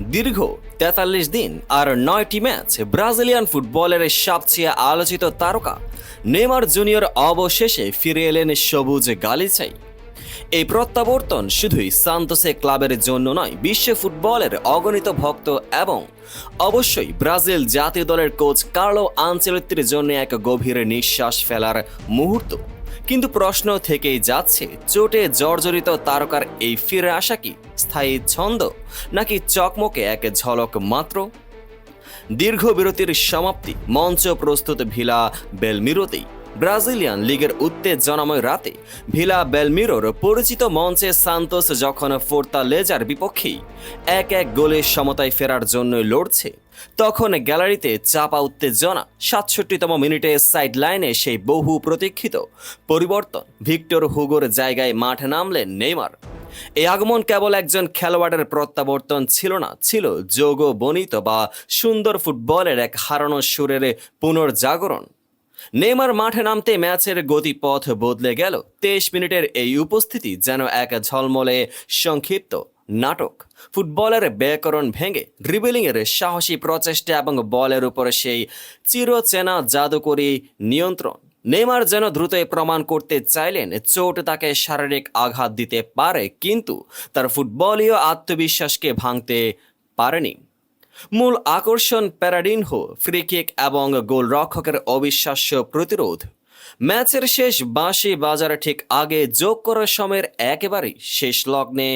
দীর্ঘ তেতাল্লিশ দিন আর নয়টি ম্যাচ ব্রাজিলিয়ান ফুটবলের সবচেয়ে আলোচিত তারকা নেমার জুনিয়র অবশেষে ফিরে এলেন সবুজ গালিচাই এই প্রত্যাবর্তন শুধুই সান্তোসে ক্লাবের জন্য নয়, বিশ্ব ফুটবলের অগণিত ভক্ত এবং অবশ্যই ব্রাজিল জাতীয় দলের কোচ কার্লো আঞ্চলিত্তির জন্য এক গভীর নিঃশ্বাস ফেলার মুহূর্ত। কিন্তু প্রশ্ন থেকেই যাচ্ছে, চোটে জর্জরিত তারকার এই ফিরে আসা কি স্থায়ী ছন্দ, নাকি চকমকে এক ঝলক মাত্র? দীর্ঘ বিরতির সমাপ্তি, মঞ্চ প্রস্তুত ভিলা বেলমিরোতেই। ব্রাজিলিয়ান লিগের উত্তেজনাময় রাতে, ভিলা বেলমিরোর পরিচিত মঞ্চে সান্তোস যখন ফোর্তা লেজার বিপক্ষেই এক এক গোলে সমতায় ফেরার জন্য লড়ছে। তখন গ্যালারিতে চাপা উত্তেজনা, সাতষট্টিতম মিনিটে সাইড লাইনে সেই বহু প্রতীক্ষিত পরিবর্তন। ভিক্টর হুগোর জায়গায় মাঠে নামলেন নেইমার। এই আগমন কেবল একজন খেলোয়াড়ের প্রত্যাবর্তন ছিল না, ছিল যোগ বনিত বা সুন্দর ফুটবলের এক হারানো সুরের পুনর্জাগরণ। নেইমার মাঠে নামতে ম্যাচের গতিপথ বদলে গেল। তেইশ মিনিটের এই উপস্থিতি যেন এক ঝলমলে সংক্ষিপ্ত। নাটক। ফুটবলের ব্যাকরণ ভেঙে ড্রিবলিংয়ের সাহসী প্রচেষ্টা এবং বলের উপর সেই চিরচেনা জাদুকরী নিয়ন্ত্রণ। নেইমার যেন দ্রুতই প্রমাণ করতে চাইলেন, চোট তাকে শারীরিক আঘাত দিতে পারে, কিন্তু তার ফুটবলীয় আত্মবিশ্বাসকে ভাঙতে পারেনি। মূল আকর্ষণ প্যারাডিনহো ফ্রি কিক এবং গোলরক্ষকের অবিশ্বাস্য প্রতিরোধ। ম্যাচের শেষ বাঁশি বাজার ঠিক আগে যোগ করার সময়ের একেবারেই শেষ লগ্নে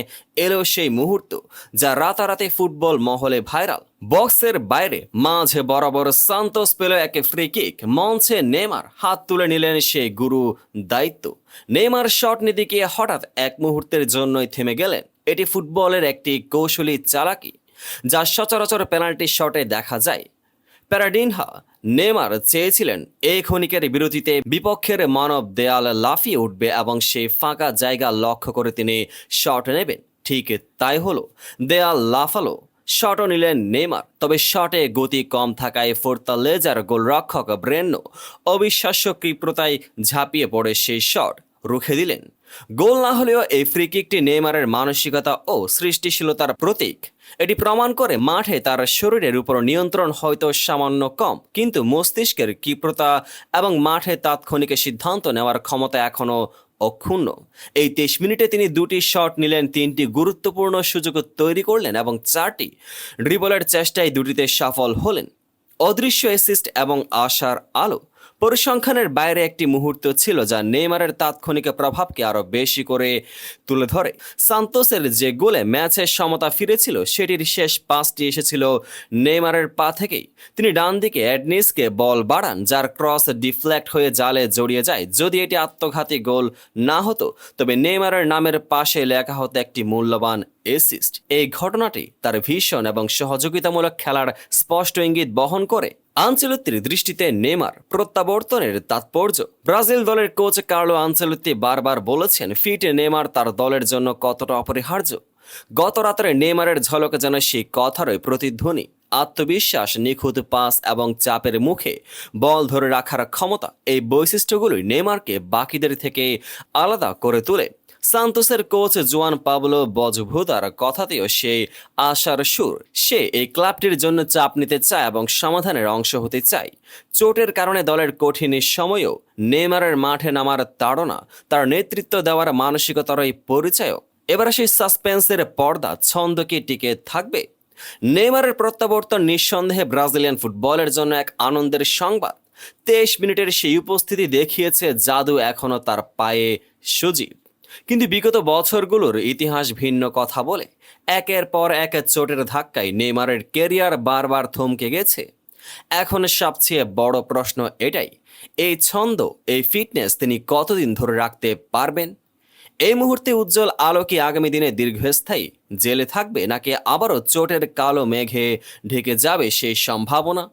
এলো সেই মুহূর্ত, যা রাতারাতি ফুটবল মহলে ভাইরাল। বক্সের বাইরে মাঝে বরাবর সান্তোস পেল এক ফ্রি কিক মঞ্চে নেমার হাত তুলে নিলেন সেই গুরু দায়িত্ব। নেমার শট নিতে গিয়ে হঠাৎ এক মুহূর্তের জন্যই থেমে গেলেন। এটি ফুটবলের একটি কৌশলী চালাকি, যা সচরাচর পেনাল্টি শটে দেখা যায়। প্যারাডিনহা নেমার চেয়েছিলেন এই ক্ষণিকের বিরতিতে বিপক্ষের মানব দেয়াল লাফিয়ে উঠবে এবং সেই ফাঁকা জায়গা লক্ষ্য করে তিনি শট নেবেন। ঠিক তাই হলো, দেয়াল লাফালো, শটও নিলেন নেমার তবে শটে গতি কম থাকায় ফোর্তালেজার গোলরক্ষক ব্রেন্ন অবিশ্বাস্য কৃপ্রতায় ঝাঁপিয়ে পড়ে সেই শট। রুখে দিলেন। গোল না হলেও এই ফ্রি কিকটি নেইমারের মানসিকতা ও সৃষ্টিশীলতার প্রতীক। এটি প্রমাণ করে মাঠে তার শরীরের উপর নিয়ন্ত্রণ হয়তো সামান্য কম, কিন্তু মস্তিষ্কের ক্ষিপ্রতা এবং মাঠে তাৎক্ষণিক সিদ্ধান্ত নেওয়ার ক্ষমতা এখনও অক্ষুণ্ণ। এই তেইশ মিনিটে তিনি দুটি শট নিলেন, তিনটি গুরুত্বপূর্ণ সুযোগ তৈরি করলেন এবং চারটি ড্রিবলের চেষ্টায় দুটিতে সফল হলেন। অদৃশ্য অ্যাসিস্ট এবং আশার আলো। পরিসংখ্যানের বাইরে একটি মুহূর্ত ছিল যা নেইমারের তাৎক্ষণিক প্রভাবকে আরও বেশি করে তুলে ধরে। সান্তোসের যে গোলে ম্যাচের সমতা ফিরেছিল, সেটির শেষ পাঁচটি এসেছিল নেইমারের পা থেকেই। তিনি ডান দিকে অ্যাডনিসকে বল বাড়ান, যার ক্রস ডিফ্লেক্ট হয়ে জালে জড়িয়ে যায়। যদি এটি আত্মঘাতী গোল না হতো, তবে নেইমারের নামের পাশে লেখা হতো একটি মূল্যবান এসিস্ট এই ঘটনাটি তার ভীষণ এবং সহযোগিতামূলক খেলার স্পষ্ট ইঙ্গিত বহন করে। আঞ্চলত্তির দৃষ্টিতে নেমার প্রত্যাবর্তনের তাৎপর্য। ব্রাজিল দলের কোচ কার্লো আঞ্চলত্তি বারবার বলেছেন, ফিট নেমার তার দলের জন্য কতটা অপরিহার্য? গত রাতের নেমারের ঝলকে যেন সেই কথারই প্রতিধ্বনি। আত্মবিশ্বাস, নিখুঁত পাস এবং চাপের মুখে বল ধরে রাখার ক্ষমতা, এই বৈশিষ্ট্যগুলোই নেমারকে বাকিদের থেকে আলাদা করে তোলে। সান্তোসের কোচ জোয়ান পাবলো বজভুতার কথাতেও সেই আশার সুর। সে এই ক্লাবটির জন্য চাপ নিতে চায় এবং সমাধানের অংশ হতে চায়। চোটের কারণে দলের কঠিন সময়েও নেইমারের মাঠে নামার তাড়না, তার নেতৃত্ব দেওয়ার মানসিকতারই পরিচয়ক। এবার সেই সাসপেন্সের পর্দা ছন্দ কি টিকে থাকবে। নেইমারের প্রত্যাবর্তন নিঃসন্দেহে ব্রাজিলিয়ান ফুটবলের জন্য এক আনন্দের সংবাদ। তেইশ মিনিটের সেই উপস্থিতি দেখিয়েছে জাদু এখনও তার পায়ে সজীব। কিন্তু বিগত বছরগুলোর ইতিহাস ভিন্ন কথা বলে, একের পর এক চোটের ধাক্কায় নেইমারের কেরিয়ার বারবার থমকে গেছে। এখন সবচেয়ে বড় প্রশ্ন এটাই, এই ছন্দ, এই ফিটনেস তিনি কতদিন ধরে রাখতে পারবেন? এই মুহূর্তে উজ্জ্বল আলো কি আগামী দিনে দীর্ঘস্থায়ী, জেলে থাকবে নাকি আবারও চোটের কালো মেঘে ঢেকে যাবে সেই সম্ভাবনা?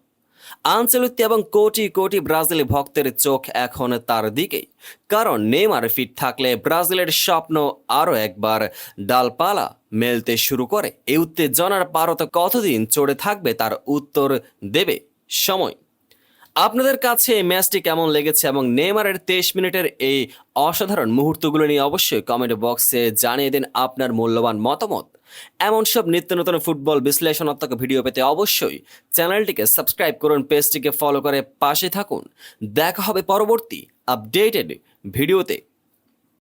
আঞ্চলিক এবং কোটি কোটি ব্রাজিল ভক্তের চোখ এখন তার দিকেই। কারণ নেইমার ফিট থাকলে ব্রাজিলের স্বপ্ন আরও একবার ডালপালা মেলতে শুরু করে। এই উত্তেজনার পারত কতদিন চড়ে থাকবে তার উত্তর দেবে সময়। আপনাদের কাছে এই ম্যাচটি কেমন লেগেছে এবং নেইমারের তেইশ মিনিটের এই অসাধারণ মুহূর্তগুলো নিয়ে অবশ্যই কমেন্ট বক্সে জানিয়ে দিন আপনার মূল্যবান মতামত। এমন সব নিত্য নতুন ফুটবল বিশ্লেষণাত্মক ভিডিও পেতে অবশ্যই চ্যানেলটিকে সাবস্ক্রাইব করুন, পেজটিকে ফলো করে পাশে থাকুন। দেখা হবে পরবর্তী আপডেটেড ভিডিওতে।